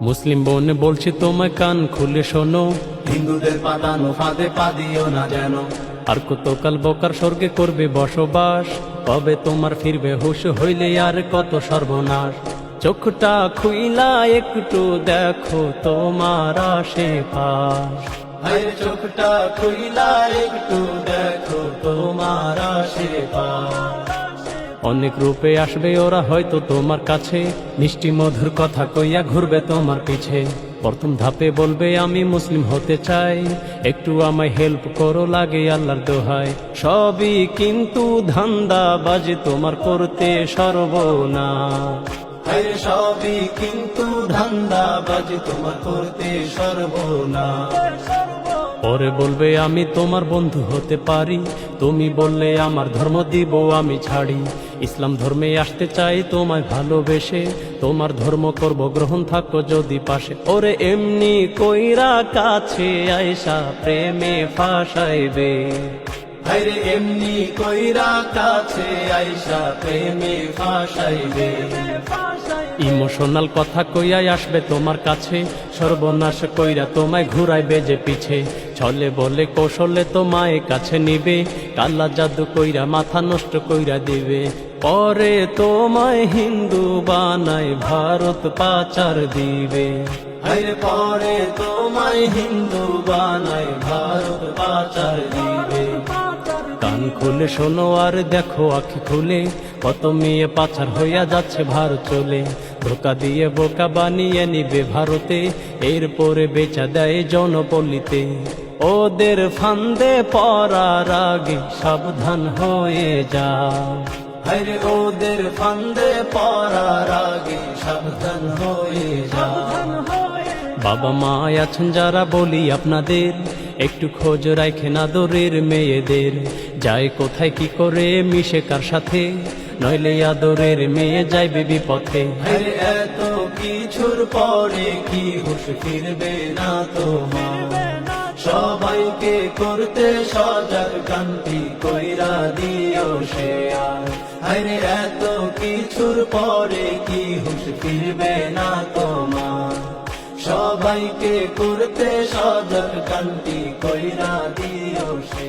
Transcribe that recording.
মুসলিম বোন বলছি তোমায় কান খুলে শোনো। হিন্দুদের পাতানো ফাঁদে পা দিও না যেন। আর কতকাল বকার স্বর্গে করবে বসবাস? কবে তোমার ফিরবে হুশ হইলে আর কত সর্বনাশ? চোখটা খুইলা একটু দেখো তোমার আশেপাশ। চোখটা খুইলা একটু দেখো তোমার আশেপাশ। অনেক রূপে আসবে ওরা হয়তো তোমার কাছে। মিষ্টি মধুর কথা কইয়া ঘুরবে তোমার পিছে। প্রথম ধাপে বলবে, আমি মুসলিম হতে চাই। একটু আমায় হেল্প করো লাগে আল্লাহর দোহাই সবই কিন্তু ধান্দা বাজে তোমার করতে সর্বনা। সবই কিন্তু ধান্দা বাজে তোমার করতে সর্বনা। পরে বলবে, আমি তোমার বন্ধু হতে পারি। তুমি বললে, আমার ধর্ম দিব, আমি ছাড়ি। ইসলাম ধর্মে আসতে চাই তোমায় ভালোবেসে। তোমার ধর্ম করব, গ্রহণ থাকো যদি পাশে। ওরে এমনি কইরা কাছে আয়সা প্রেমে ফাঁসাইবে। ভাইরে এমনি কইরা কাছে আয়সা প্রেমে ফাঁসাইবে। ইমোশনাল কথা কইয়াই আসবে তোমার কাছে। সর্বনাশ কইরা তোমায় ঘুরাইবে যে পিছে। ছলে বলে কৌশলে তোমায় কাছে নিবে। কাল্লা জাদু কইরা মাথা নষ্ট কইরা দিবে। পরে তোমায় হিন্দু বানায় ভারত পাচার দিবে। পরে তোমায় হিন্দু বানাই ভারত পাচার দিবে। খুলে শোনো আর দেখো আখি খুলে। কত মেয়ে পাচার হইয়া যাচ্ছে ভারত চলে। ধোকা দিয়ে বোকা বানিয়ে নিবে ভারতে। এরপরে বেচা দেয় জনপল্লীতে ওদের ফান্দে পড়ার আগে সাবধান হয়ে যা। ওদের ফান্দে পড়ার আগে সাবধান হয়ে যা। বাবা মা আছেন যারা বলি আপনাদের। একটু খোঁজ রাখেন আদরের মেয়েদের। যায় কোথায়, কি করে, মিশে কার সাথে? নইলে আদরের মেয়ে যাইবে বিপথে এত কিছুর পরে কি হুশ ফিরবে না তোমার? সবাইকে করতে সজাগ কান্তি কইরা দিও সে আর। এত কিছুর পরে কি হুশ ফিরবে না তোমার? সবাইকে করতে সদর কান্তি কইরা দিও সে।